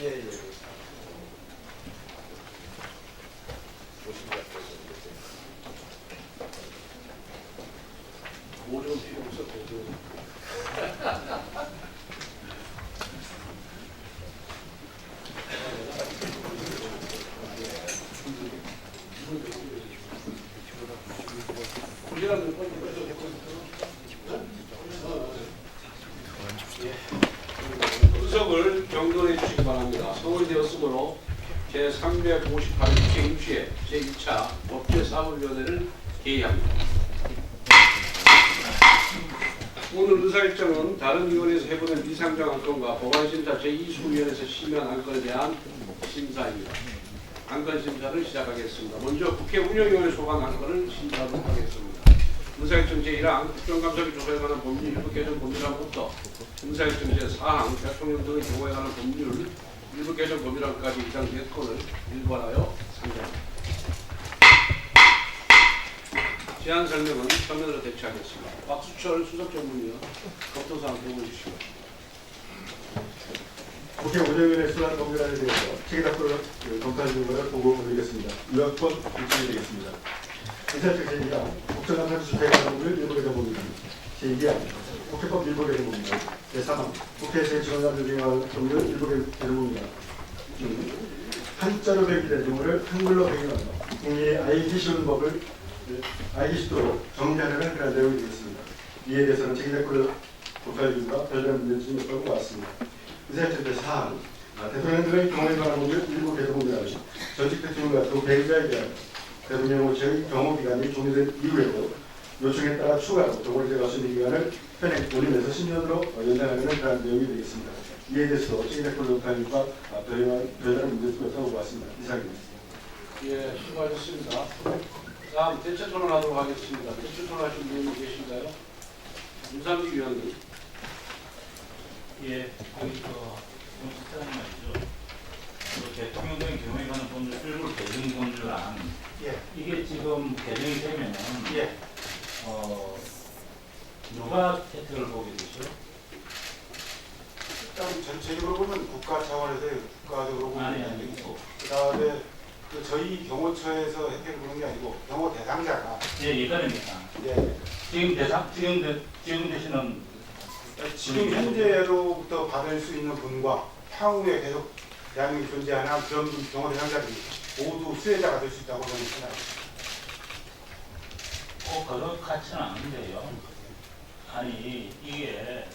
예, Yeah. 분석을 경론해 주시기 바랍니다. 서울되었으므로 제358회 제6회 제2차 법제사무위원회를 개의합니다. 오늘 의사일정은 다른 위원회에서 해보낸 비상정 안건과 보관심사 제2수위원회에서 심의한 안건에 대한 심사입니다. 안건 심사를 시작하겠습니다. 먼저 국회 운영위원회 소관 안건을 심사하도록 하겠습니다. 의사일정 제1항 국정감사기 조사에 관한 법률 일부 개정 법률안부터 의사일정 제4항 대통령 등의 경우에 관한 법률 일부 개정 법률안까지 이상 네 건을 일괄하여 상정합니다. 제안 설명은 서면으로 대체하겠습니다. 박수철 수석 전문위원 검토사항 보고해 주시고 국회 운영위원회 수반 법률안에 대해서 체계답을 검토하시는 것을 보고 드리겠습니다. 요약본 일정이 되겠습니다. 인사청 제2가 국정감사 주최 관계를 일부 개정법입니다. 제2가 국회법 일부 개정법입니다. 제3은 국회에서 지원자들 등의 법률 일부 개정법입니다. 한자로 배기된 용어를 한글로 배경하여 국민이 알기 쉬운 법을 알기 쉽도록 정리하려는 그런 내용이 되겠습니다. 이에 대해서는 검토할 이유가 별다른 문제점이 없다고 봤습니다. 의사협회 사항 아, 대통령들의 경호에 관한 법률 일부 개정법이라는 전직 대통령과 또 배우자에 대한 대통령 호칭의 경호기간이 종료된 이후에도 요청에 따라 추가로 동물제 가수의 기간을 현행 올리면서 10년으로 연장하는 그런 내용이 되겠습니다. 이에 대해서도 시기대표 논탄과 별다른 별다른 문제점이 없다고 봤습니다. 이상입니다. 예, 수고하셨습니다. 다음 대체 토론하도록 하겠습니다. 대체 토론하신 분 계신가요? 윤상기 위원님. 예, 여기 그 공식사님 말이죠. 그 대통령의 경우에 관한 법률 일부 개정 법률안 예, 이게 지금 개정이 되면은 예. 어 누가 혜택을 보게 되죠? 일단 전체적으로 보면 국가 차원에서 국가적으로 보는 게 아니 아니고 그다음에 그 저희 경호처에서 혜택을 보는 게 아니고 경호 대상자가 예, 이거입니다. 예, 지금 대상 지금 대, 지금 되시는 지금 현재로부터 받을 수 있는 분과 향후에 계속 대한민국에 존재하는 그런 경호 대상자들이 모두 수혜자가 될 수 있다고 저는 생각합니다. 꼭 그렇지는 않은데요. 아니 이게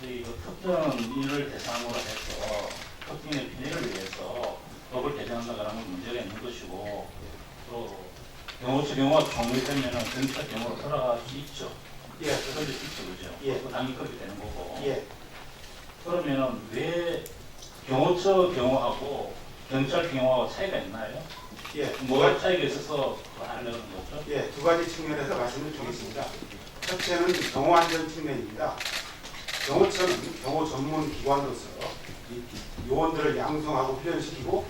그 특정 인을 대상으로 해서 특정인의 편의를 위해서 법을 개정한다 그러면 문제가 있는 것이고 또 경호처 경호가 종료되면은 전체 경호로 돌아갈 수 있죠. 예, 그럴 수 있죠, 그죠? 예. 그 당연히 그렇게 되는 거고. 예, 그러면은 왜 경호처 경호하고 경찰 경호하고 차이가 있나요? 예, 뭐가 차이가 있어서 하려는 거죠? 예, 두 가지 측면에서 말씀을 드리겠습니다. 첫째는 경호 안전 측면입니다. 경호처는 경호 전문 기관으로서 이 요원들을 양성하고 훈련시키고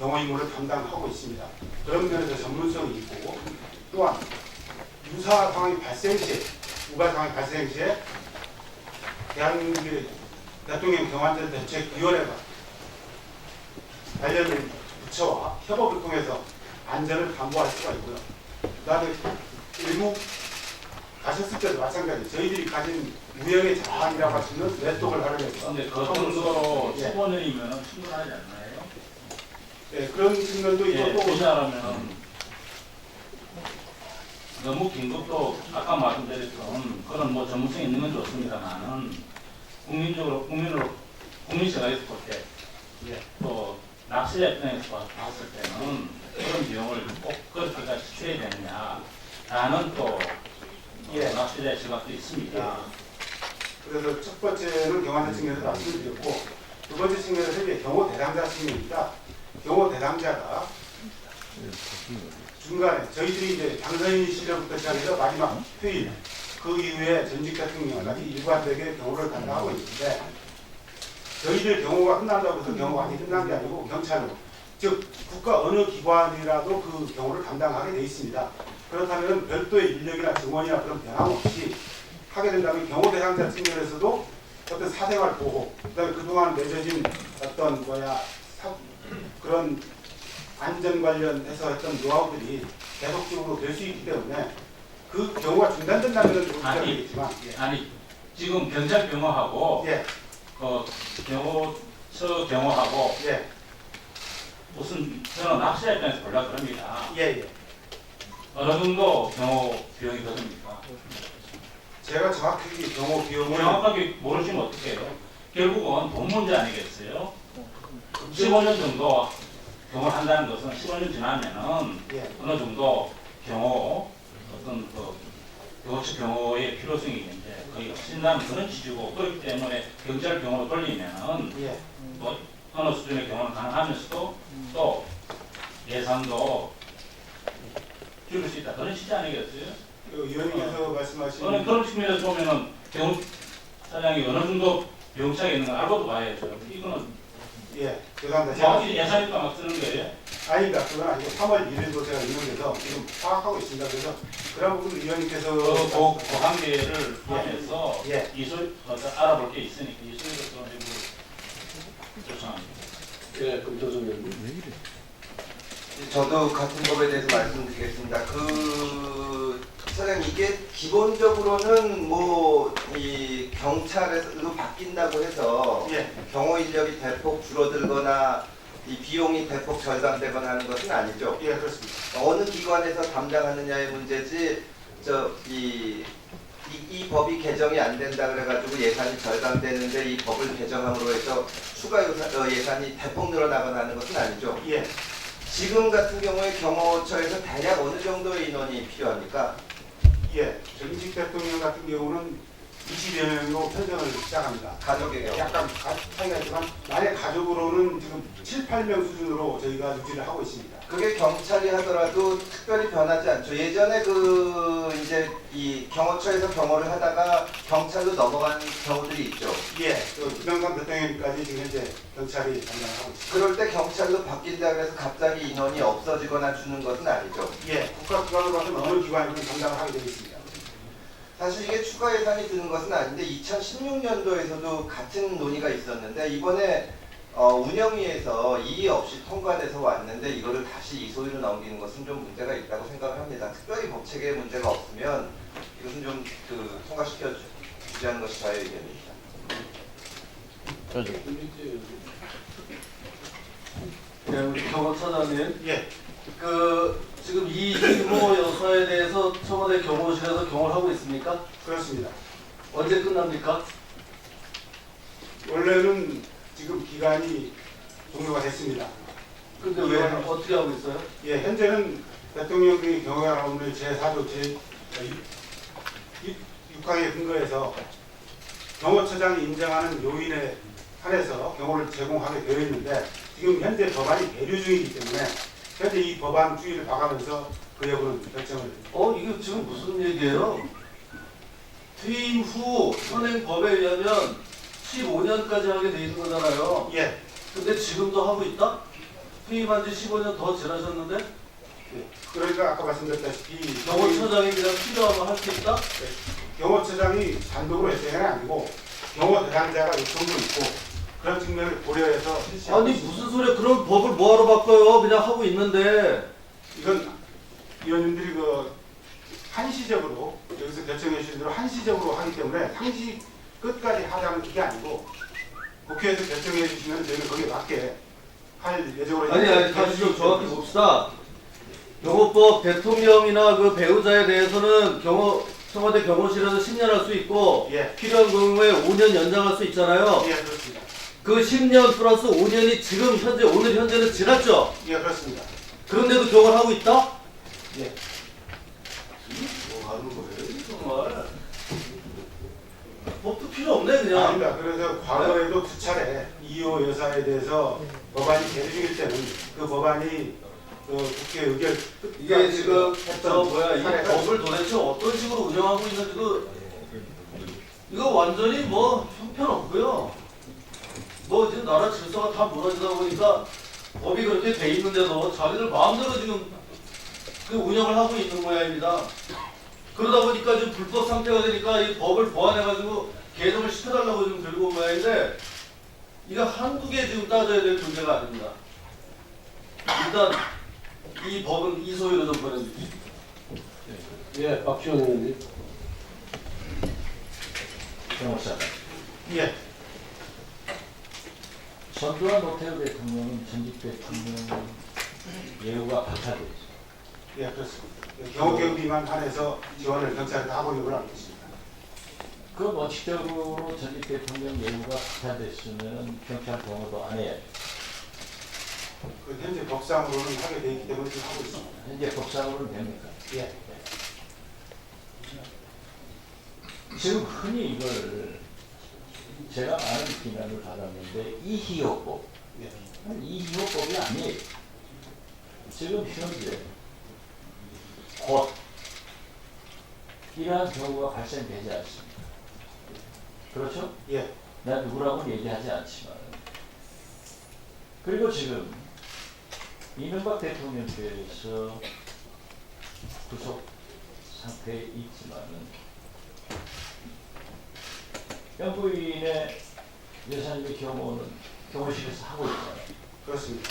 경호 임무를 담당하고 있습니다. 그런 면에서 전문성이 있고 또한 유사 상황이 발생 시에 우발 상황이 발생 시에 대한민국의 대통령 경호안전 대책위원회가 관련 부처와 협업을 통해서 안전을 담보할 수가 있고요. 그다음에 일부 가셨을 때도 마찬가지. 저희들이 가진 무형의 자산이라고 할 수 있는 네트워크를 활용해서 근데 그 정도로 예. 15년이면 충분하지 않나요? 예, 그런 측면도 예, 있고 또 왜냐하면 너무 긴급도 아까 말씀드렸던 그런 뭐 전문성 있는 건 좋습니다만은 국민적으로 국민으로 국민 시각에서 볼때 예. 또 낚시자 입장에서 봐- 봤을 때는 그런 비용을 꼭 그렇게까지 치해야 되느냐라는 또 예. 낚시자의 시각도 있습니다. 그래서 첫 번째는 경호안전 측면에서 말씀드렸고 두 번째 측면에서 이제 경호 대상자 측면입니다. 경호 대상자가 중간에 저희들이 이제 당선인 시절부터 시작해서 마지막 휴일 그 이후에 전직 대통령까지 일관되게 경호를 담당하고 있는데 저희들 경호가 끝난다고 해서 아직 끝난 게 아니고 경찰로 즉 국가 어느 기관이라도 그 경호를 담당하게 돼 있습니다. 그렇다면 별도의 인력이나 증원이나 그런 변함없이 하게 된다면 경호 대상자 측면에서도 어떤 사생활 보호, 그다음에 그동안 맺어진 어떤 뭐야 사- 그런 안전 관련해서 했던 노하우들이 계속적으로 될 수 있기 때문에 그 경우가 중단된다면 좀 아니. 문제겠지만 아니 지금 경찰 경호하고 예, 그 경호처 경호하고 예, 무슨 저는 낚시 입장에서 볼라 그럽니다. 예, 예. 어느 정도 경호 비용이 드십니까? 제가 정확하게 경호 비용을 정확하게 모르시면 어떡해요? 결국은 돈 문제 아니겠어요? 15년 정도 경호를 한다는 것은 15년 지나면은 예, 어느 정도 경호 어떤 그 교체 경호의 필요성이 있는 그런 취지고 그렇기 때문에 경찰 경호로 돌리면은 예. 또 어느 수준의 경호는 가능하면서도 또 예산도 줄일 수 있다 그런 취지 아니겠어요? 그 의원님께서 말씀하신 저는 그런 측면에서 보면은 경호 사장이 어느 정도 병차가 있는 걸 알고도 봐야죠. 이거는 예, 죄송합니다. 제가 정확히 예산이니까 막 쓰는 거예요. 아니다. 그건 아니고 3월 1일도 제가 이용해서 지금 파악하고 있습니다. 그래서 그런 부분 의원님께서 그, 관계를 포함해서 예. 이소 어, 알아볼 게 있으니까 이소를 좀 해보고 요청합니다. 예, 금토성 의원님. 저도 같은 법에 대해서 말씀드리겠습니다. 그 사장님 이게 기본적으로는 뭐 이 경찰로 바뀐다고 해서 예, 경호 인력이 대폭 줄어들거나 이 비용이 대폭 절감되거나 하는 것은 아니죠. 예, 그렇습니다. 어느 기관에서 담당하느냐의 문제지 저이 이, 이 법이 개정이 안 된다 그래가지고 예산이 절감되는데 이 법을 개정함으로 해서 추가 어, 예산 이 대폭 늘어나거나 하는 것은 아니죠. 예, 지금 같은 경우에 경호처에서 대략 어느 정도의 인원이 필요합니까? 예. 전직 대통령 같은 경우는 20여 명으로 편성을 시작합니다. 경우. 약간 가- 차이가 있지만 만약 가족으로는 지금 7, 8명 수준으로 저희가 유지를 하고 있습니다. 그게 경찰이 하더라도 특별히 변하지 않죠. 예전에 그 이제 이 경호처에서 경호를 하다가 경찰로 넘어간 경우들이 있죠. 예, 그 김영삼 대통령까지 지금 현재 경찰이 담당을 하고 있습니다. 그럴 때 경찰로 바뀐다 그래서 갑자기 인원이 없어지거나 주는 것은 아니죠. 예, 국가기관으로 하면 어느 기관이든 담당을 하게 되어 있습니다. 사실 이게 추가 예산이 드는 것은 아닌데 2016년도에서도 같은 논의가 있었는데 이번에 어, 운영위에서 이의 없이 통과돼서 왔는데 이거를 다시 이소위로 넘기는 것은 좀 문제가 있다고 생각을 합니다. 특별히 법 체계에 문제가 없으면 이것은 좀 그 통과시켜 주- 주자는 것이 저의 의견입니다. 네, 우리 경호처장님, 예, 그 지금 이 이모 여사에 대해서 청와대 경호실에서 경호를 하고 있습니까? 그렇습니다. 언제 끝납니까? 원래는 지금 기간이 종료가 됐습니다. 근데 왜 어떻게 하고 있어요? 예, 현재는 대통령의 경호가 오늘 제4조 제 6항에 근거해서 경호처장이 인정하는 요인에 한해서 경호를 제공하게 되어 있는데 지금 현재 법안이 계류 중이기 때문에 현재 이 법안 주의를 봐가면서 그 여부는 결정을 어 이게 지금 무슨 얘기예요? 퇴임 후 현행법에 의하면 15년까지 하게 돼 있는 거잖아요. 예, 근데 지금도 하고 있다? 퇴임한 지 15년 더 지나셨는데 예. 그러니까 아까 말씀드렸다시피 경호처장이 그냥 필요하면 할 수 있다? 경호처장이 단독으로 게 아니고 경호 대상자가 요청도 있고 그런 측면을 고려해서 실시하고 아니 있습니다. 무슨 소리야? 그럼 법을 뭐하러 바꿔요? 그냥 하고 있는데 이건 위원님들이 그 한시적으로 여기서 결정해 주신 대로 한시적으로 하기 때문에 상시 끝까지 하자는 그게 아니고 국회에서 결정해 주시면 저희는 거기에 맞게 할 예정으로 아니 아니 다시 좀 정확히 봅시다. 경호법 대통령이나 그 배우자에 대해서는 경호 청와대 경호실에서 10년 할 수 있고 예, 필요한 경우에 5년 연장할 수 있잖아요. 예 그렇습니다. 그 10년 플러스 5년이 지금 현재 오늘 현재는 지났죠. 예 그렇습니다. 그런데도 경호를 하고 있다? 예. 뭐 하는 거예요? 정말 법도 필요 없네 그냥. 아닙니다. 그래서 과거에도 두 차례 이호 여사에 대해서 법안이 계류 중일 때는 그 법안이 그 국회 의결 이게 지금 저 뭐야 이 사례가 법을 도대체 어떤 식으로 운영하고 있는지도 이거 완전히 뭐 형편없고요. 뭐 지금 나라 질서가 다 무너지다 보니까 법이 그렇게 돼 있는데도 자기들 마음대로 지금 그 운영을 하고 있는 모양입니다. 그러다 보니까 지금 불법 상태가 되니까 이 법을 보완해가지고 개정을 시켜달라고 지금 들고 온 모양인데 이거 개 지금 따져야 될 문제가 아닙니다. 일단 이 법은 이소위로 좀 보내주십시오. 예, 박지원 의원님. 변호사. 예. 전두환 노태우 대통령은 전직 대통령 예우가 박탈돼 있어. 예, 그렇습니다. 경호 경비만 한해서 지원을 경찰에 다 하고 걸 알고 있습니다. 그 원칙적으로 전직 대통령 예우가 박탈됐으면 경찰 경호도 안 해야죠. 그 현재 법상으로는 하게 돼 있기 때문에 지금 하고 있습니다. 현재 법상으로는 됩니까? 예. 지금 흔히 이걸 제가 많은 비난을 받았는데 이 희호법 예. 이희호법이 아니에요. 지금 현재 곧 이러한 경우가 발생되지 않습니다. 그렇죠? 예. 난 누구라고 얘기하지 않지만 그리고 지금 이명박 대통령께서 구속 상태에 있지만은 영부인의 여사님의 경호는 경호실에서 하고 있잖아요. 그렇습니다.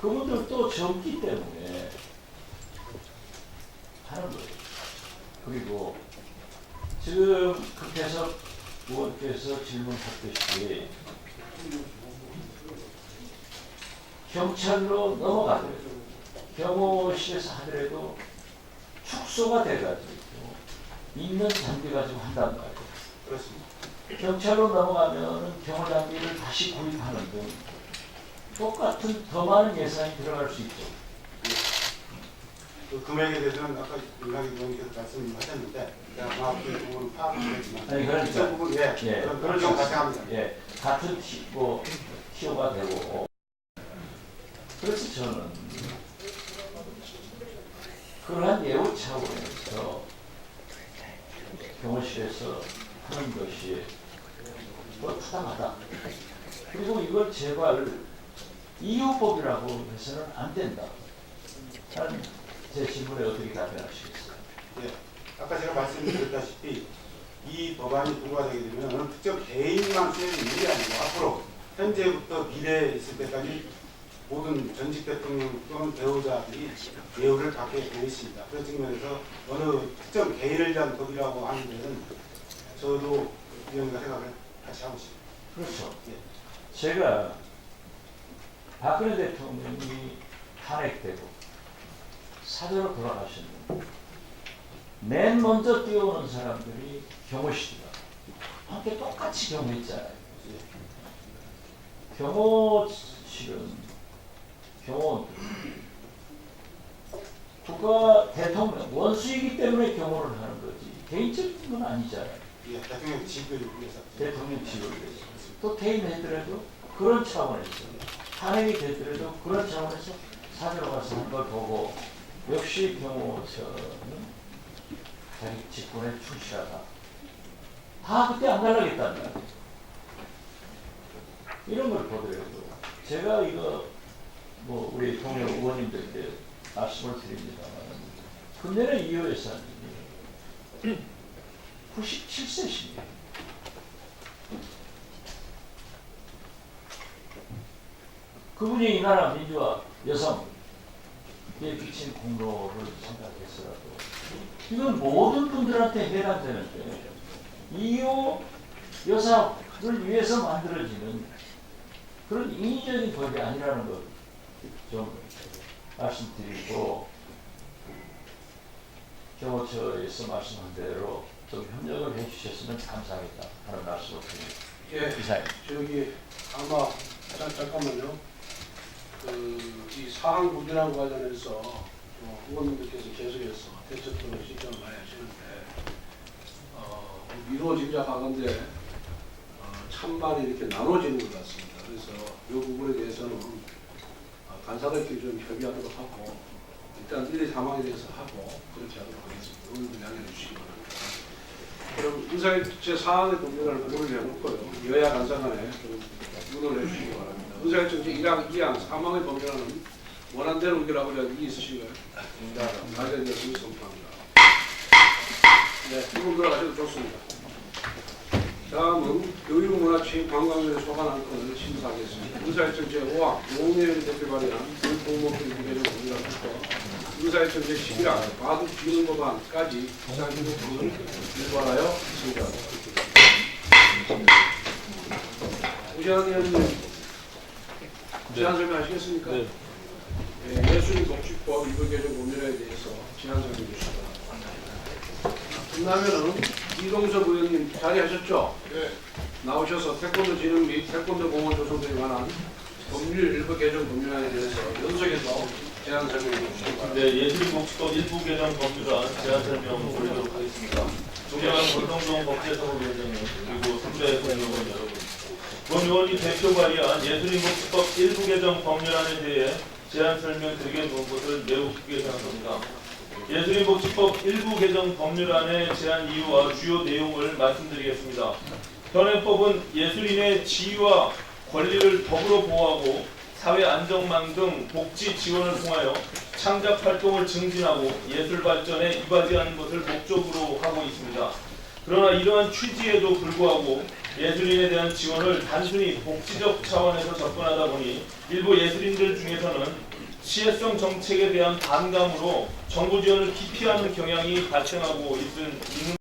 그분들도 젊기 때문에 하는 거예요. 그리고 지금 극혜석 의원께서 질문했듯이 경찰로 넘어가더라도 경호실에서 하더라도 축소가 돼가지고 있는 장비 가지고 한단 말이에요. 그렇습니다. 경찰로 넘어가면은 경호 장비를 다시 구입하는 등 똑같은 더 많은 예산이 들어갈 수 있죠. 그 금액에 대해서는 아까 윤상희 의원님께서 말씀하셨는데 제가 정확히 그 부분은 파악하지만 아니, 그러니까. 부분 예, 예, 그런 그렇죠. 경우 발생합니다. 예, 같은 티, 뭐, 티오가 되고. 그래서 저는 그러한 예우 차원에서 경호실에서 하는 것이 뭐 타당하다. 그리고 이걸 제발 이유법이라고 해서는 안 된다. 제 질문에 어떻게 답변하시겠어요? 예. 아까 제가 말씀드렸다시피 이 법안이 통과되게 되면 특정 개인만 쓰는 일이 아니고 앞으로 현재부터 미래에 있을 때까지 모든 전직 대통령 또는 배우자들이 예우를 받게 되어 있습니다. 그런 측면에서 어느 특정 개인을 위한 법이라고 하는 데는 저도 위원과 생각을 같이 하고 있습니다. 그렇죠. 예. 제가 박근혜 대통령이 탄핵되고 사저로 돌아가셨는데 맨 먼저 뛰어오는 사람들이 경호실이다. 함께 똑같이 경호했잖아요. 경호실은 경호원들 국가 대통령 원수이기 때문에 경호를 하는 거지 개인적인 건 아니잖아요. 예, 대통령 지휘를 위해서 대통령 직을 위해서 또 퇴임했더라도 그런 차원에서 탄핵이 됐더라도 그런 차원에서 사저로 가서 한걸 보고 역시 경호처는 자기 직권에 충실하다. 다 그때 안 갈라겠단 말이에요. 이런 걸 보더라도 제가 이거 뭐 우리 동료 의원님들께 말씀을 드립니다만 금년에 이호 여사님이 97세십니다. 그분이 이 나라 민주화 여성 에 비친 공로를 생각했어라도 이건 모든 분들한테 해당되는데 이호 여사를 위해서 만들어지는 그런 인위적인 법이 아니라는 것 좀 말씀드리고 경호처에서 말씀한 대로 좀 협력을 해주셨으면 감사하겠다 하는 말씀을 드립니다. 예, 이사님. 저기 아마 잠, 잠깐만요. 그이 사항 구조랑 관련해서 어, 의원님들께서 계속해서 대처토록 신청을 많이 하시는데 어, 미뤄지자 하건데 어, 찬반이 이렇게 나눠지는 것 같습니다. 그래서 이 부분에 대해서는 어, 간사들끼리 좀 협의하도록 하고 일단 1, 2 상황에 대해서 하고 그렇게 하도록 하겠습니다. 의원님 양해해 주시기 바랍니다. 그럼 의사일제 사안의 동료를 문을 해놓고요. 여야 간사 간에 좀 문을 해주시기 바랍니다. 의사일제 1항, 2항, 3항의 범죄는 원한대로 의결하고 이의 있으신가요? 가정이었으면 선포합니다. 네, 이분 들어가셔도 좋습니다. 다음은 교육문화체육관광위원회 소관한 건을 심사하겠습니다. 의사일제 제5항 노무현 대표 발의한 불공목적 위배를 공개하면서 의사일정 제11항 바둑 비는 법안까지 기상기록 부분을 일관하여 승인합니다. 우재환 의원님 제안 설명하시겠습니까? 네. 예, 예술인 복지법 일부 개정 법률에 대해서 제안 설명해 주시기 끝나면은 이동섭 의원님 자리하셨죠? 네. 나오셔서 태권도 진흥 및 태권도 공원 조성 등에 관한 법률 일부 개정 법률안에 대해서 연속해서 제안 설명해 주시기 바랍니다. 네, 예술복지법 일부 개정 법률안 제안 설명 올리도록 하겠습니다. 존경하는 권성동 법제사무위원장님 그리고 선배 국회의원 여러분 권 의원이 대표 발의한 예술인복지법 일부 개정 법률안에 대해 제안 설명드리게 놓은 것을 매우 기쁘게 생각합니다. 예술인복지법 일부 개정 법률안의 제안 이유와 주요 내용을 말씀드리겠습니다. 현행법은 예술인의 지위와 권리를 법으로 보호하고 사회 안정망 등 복지 지원을 통하여 창작 활동을 증진하고 예술 발전에 이바지하는 것을 목적으로 하고 있습니다. 그러나 이러한 취지에도 불구하고 예술인에 대한 지원을 단순히 복지적 차원에서 접근하다 보니 일부 예술인들 중에서는 시혜성 정책에 대한 반감으로 정부 지원을 기피하는 경향이 발생하고 있은